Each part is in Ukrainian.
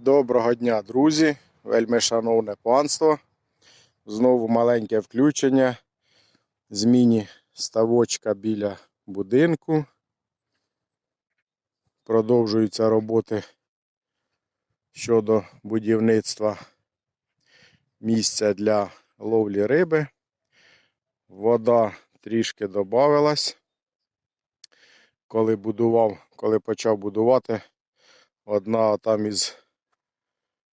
Доброго дня, друзі! Вельми шановне панство. Знову маленьке включення. Зміні ставочка біля будинку. Продовжуються роботи щодо будівництва місця для ловлі риби. Вода трішки додавалась. Коли будував, коли почав будувати, одна там із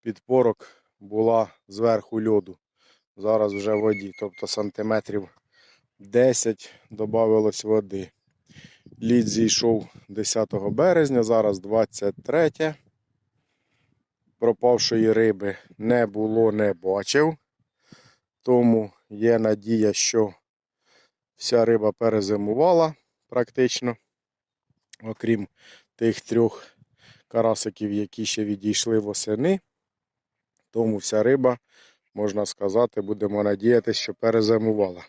підпорок була зверху льоду. Зараз вже в воді, тобто сантиметрів 10 додавалось води. Лід зійшов 10 березня, зараз 23. Пропавшої риби не було, не бачив. Тому є надія, що вся риба перезимувала практично, окрім тих трьох карасиків, які ще відійшли восени. Тому вся риба, можна сказати, будемо надіятися, що перезимувала.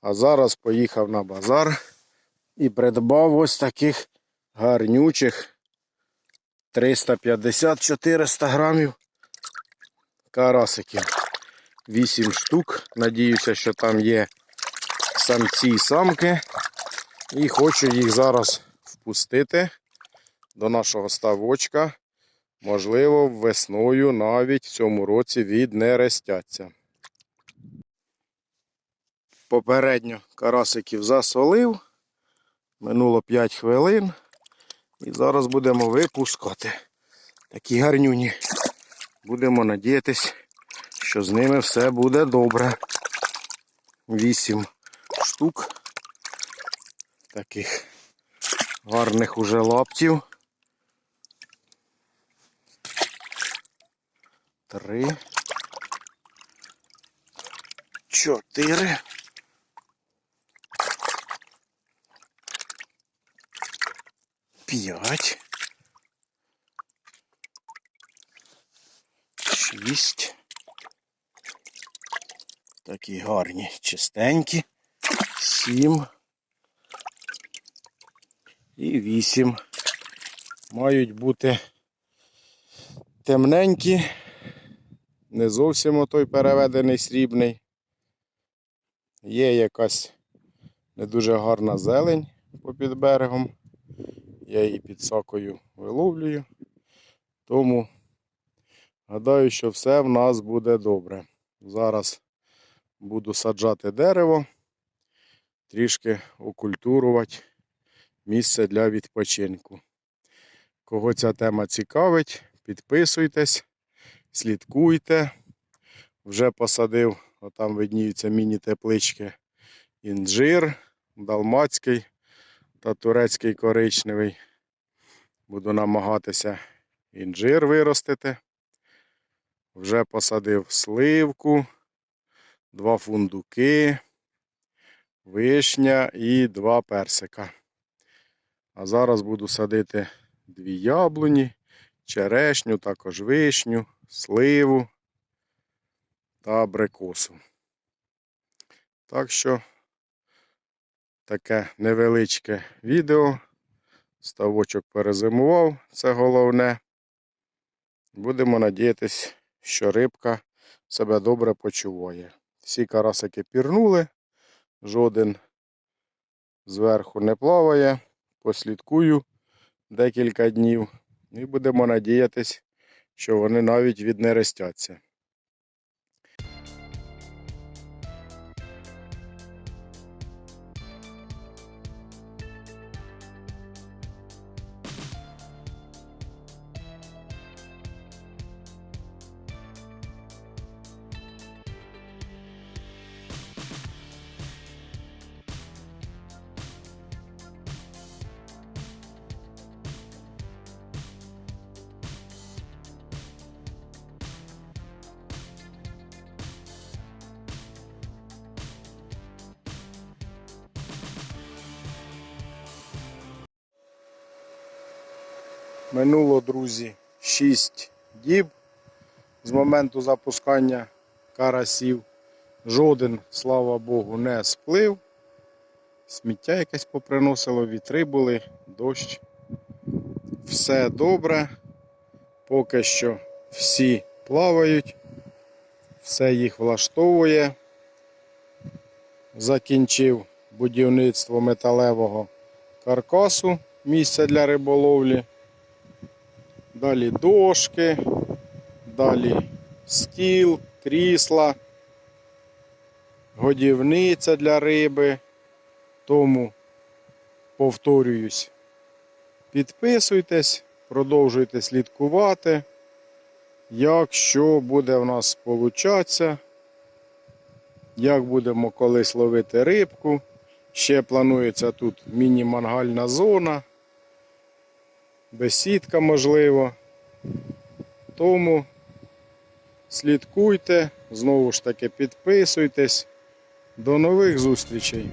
А зараз поїхав на базар і придбав ось таких гарнючих 350-400 грамів карасиків. 8 штук. Надіюся, що там є самці і самки. І хочу їх зараз впустити до нашого ставочка. Можливо, весною навіть в цьому році віднерестяться. Попередньо карасиків засолив. Минуло 5 хвилин. І зараз будемо випускати. Такі гарнюні. Будемо надіятись, що з ними все буде добре. 8 штук. Таких гарних уже лаптів. Три. Чотири. П'ять. Шість. Такі гарні, чистенькі. Сім. І вісім. Мають бути темненькі. Не зовсім отой переведений срібний. Є якась не дуже гарна зелень попід берегом. Я її під сакою виловлюю. Тому гадаю, що все в нас буде добре. Зараз буду саджати дерево, трішки окультурувати місце для відпочинку. Кого ця тема цікавить, підписуйтесь, слідкуйте. Вже посадив, отам видніються міні-теплички, інжир, далмацький та турецький коричневий. Буду намагатися інжир виростити. Вже посадив сливку, два фундуки, вишня і два персика. А зараз буду садити дві яблуні, черешню, також вишню, сливу та абрикосу. Так що таке невеличке відео. Ставочок перезимував, це головне. Будемо надіятись, що рибка себе добре почуває. Всі карасики пірнули, жоден зверху не плаває. Послідкую декілька днів і будемо надіятись, що вони навіть віднерестяться. Минуло, друзі, 6 діб з моменту запускання карасів. Жоден, слава Богу, не сплив. Сміття якесь поприносило, вітри були, дощ. Все добре. Поки що всі плавають, все їх влаштовує. Закінчив будівництво металевого каркасу, місця для риболовлі. Далі дошки, далі стіл, крісла, годівниця для риби. Тому повторююсь, підписуйтесь, продовжуйте слідкувати. Якщо буде в нас получатися, як будемо колись ловити рибку. Ще планується тут міні-мангальна зона, бесідка можливо. Тому слідкуйте, знову ж таки підписуйтесь. До нових зустрічей!